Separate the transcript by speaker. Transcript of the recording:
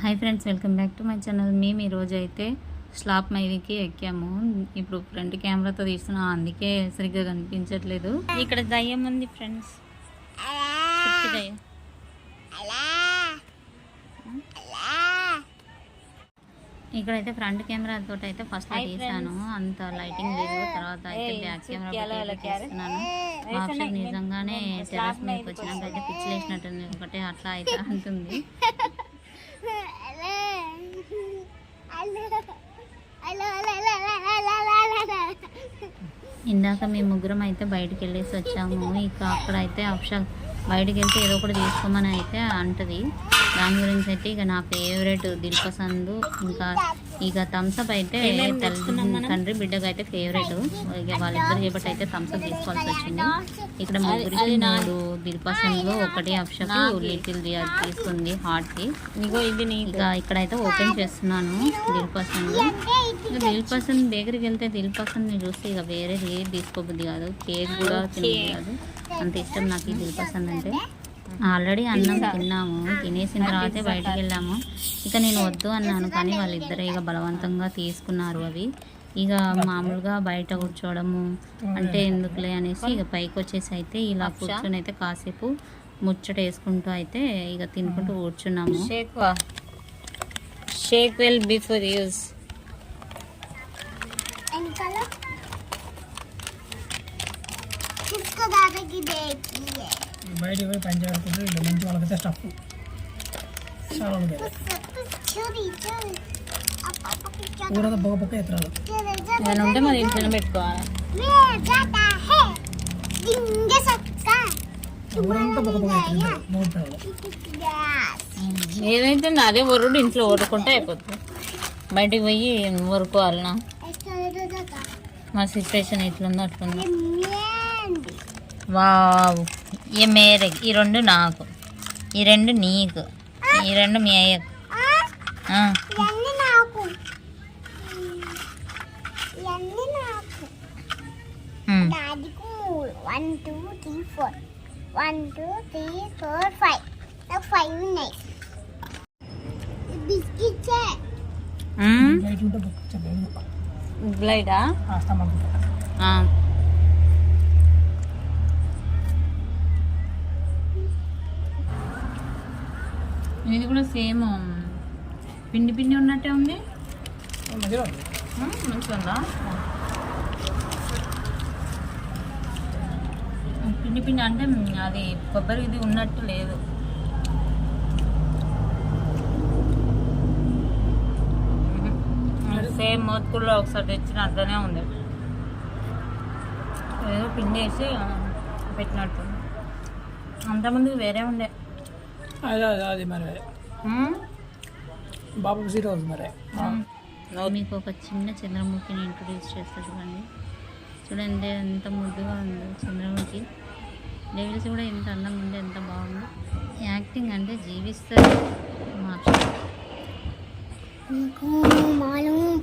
Speaker 1: Hi friends welcome back to my channel. మేము ఈరోజు అయితే స్లాప్ మైదికి ఎక్కాము. ఇప్పుడు ఫ్రంట్ కెమెరాతో తీస్తున్నాం అందుకే సరిగ్గా కనిపించట్లేదు. ఇక్కడ దయ్యం ఉంది ఫ్రెండ్స్. ఇక్కడైతే ఫ్రంట్ కెమెరా తోటి అయితే ఫస్ట్ తీసాను అంత లైటింగ్ లేదు. తర్వాత అయితే బ్యాక్ కెమెరా తీస్తున్నాను ఆప్షన్ నిజంగానే టెరస్ మీదకి వచ్చినాక అయితే పిచ్చి లేచినట్టుంది ఒకటే అట్లా అయితే అంటుంది. ఇందాక మేము ముగ్గురం అయితే బయటికి వెళ్ళేసి వచ్చాము. ఇక అక్కడ అయితే ఆప్షన్ బయటికి వెళ్తే ఏదో ఒకటి తీసుకోమని అయితే అంటది. దాని గురించి అయితే ఇక నా ఫేవరెట్ దిల్పసందు. ఇంకా ఇక థమ్స్అప్ అయితే తండ్రి బిడ్డకు అయితే ఫేవరెట్ ఇక వాళ్ళిద్దరు చేపట్టి అయితే థమ్స్అప్ తీసుకోవాల్సి వచ్చింది. ఇక్కడ ముగ్గురికి మూడు దిల్పసండ్లు ఒకటి అప్షకు లిటిల్ తీసుకుంది హార్ట్కి. ఇగో ఇది ఇక ఇక్కడైతే ఓపెన్ చేస్తున్నాను దిల్పసండ్ ఇక బేకరీకి వెళ్తే దిల్ పసంద్ని చూస్తే ఇక వేరే ఏది తీసుకోబుద్ది కాదు. కేక్ కూడా తినబుద్ది కాదు. అంత ఇష్టం నాకు ఈ దిల్ పసంద్ అంటే. ఆల్రెడీ అన్నం తిన్నాము. తినేసిన తర్వాతే బయటికి వెళ్ళాము ఇక నేను వద్దు అన్నాను కానీ వాళ్ళిద్దరే ఇక బలవంతంగా తీసుకున్నారు అవి. ఇక మామూలుగా బయట కూర్చోవడము అంటే ఎందుకులే అనేసి ఇక పైకి వచ్చేసి అయితే ఇలా కూర్చొని అయితే కాసేపు ముచ్చట వేసుకుంటూ అయితే ఇక తినుకుంటూ కూర్చున్నాము.
Speaker 2: Shake shake well before use
Speaker 3: బయట పోయి మంచి వాళ్ళకైతే స్టఫ్
Speaker 2: ఉంటే మరి
Speaker 3: పొగ ఎత్తరాలు
Speaker 2: ఏదైతే అదే ఒరుడు ఇంట్లో ఓడుకుంటే అయిపోతుంది బయటికి పోయి
Speaker 4: ఊరుకోవాలనా
Speaker 2: మా సిచ్యువేషన్ ఎట్లుందో అట్లుందో. వావ్. ఈ మేరే ఈ రెండు నాకు. ఈ రెండు నీకు. ఈ రెండు మీ అయ్యకు.
Speaker 4: One two three four. One two three four five. నాకు ఫైవ్ ఉన్నాయి. బిస్కెట్సే.
Speaker 2: ఉమ్. ఇది కూడా సేమ్ పిండి పిండి ఉన్నట్టే ఉంది. మంచిగా పిండి పిండి అంటే అది కొబ్బరి ఇది ఉన్నట్టు లేదు. సేమ్ మోత్కుల్లో ఒకసారి తెచ్చిన అట్లనే ఉంది. ఏదో పిండి వేసి పెట్టినట్టు అంతమంది వేరే ఉండే.
Speaker 3: అదే అదే అది మరి. సీట్ అవుతుంది మరి.
Speaker 1: మీకు ఒక చిన్న చంద్రముఖిని ఇంట్రొడ్యూస్ చేస్తా చూడండి. చూడండి ఎంత ముద్దుగా ఉందో చంద్రముఖి. డెవిల్స్ కూడా ఎంత అందంగా ఉందో ఎంత బాగుందో. యాక్టింగ్ అంటే జీవిస్తారు. మా అక్షర.
Speaker 4: నీకు మాలూమ్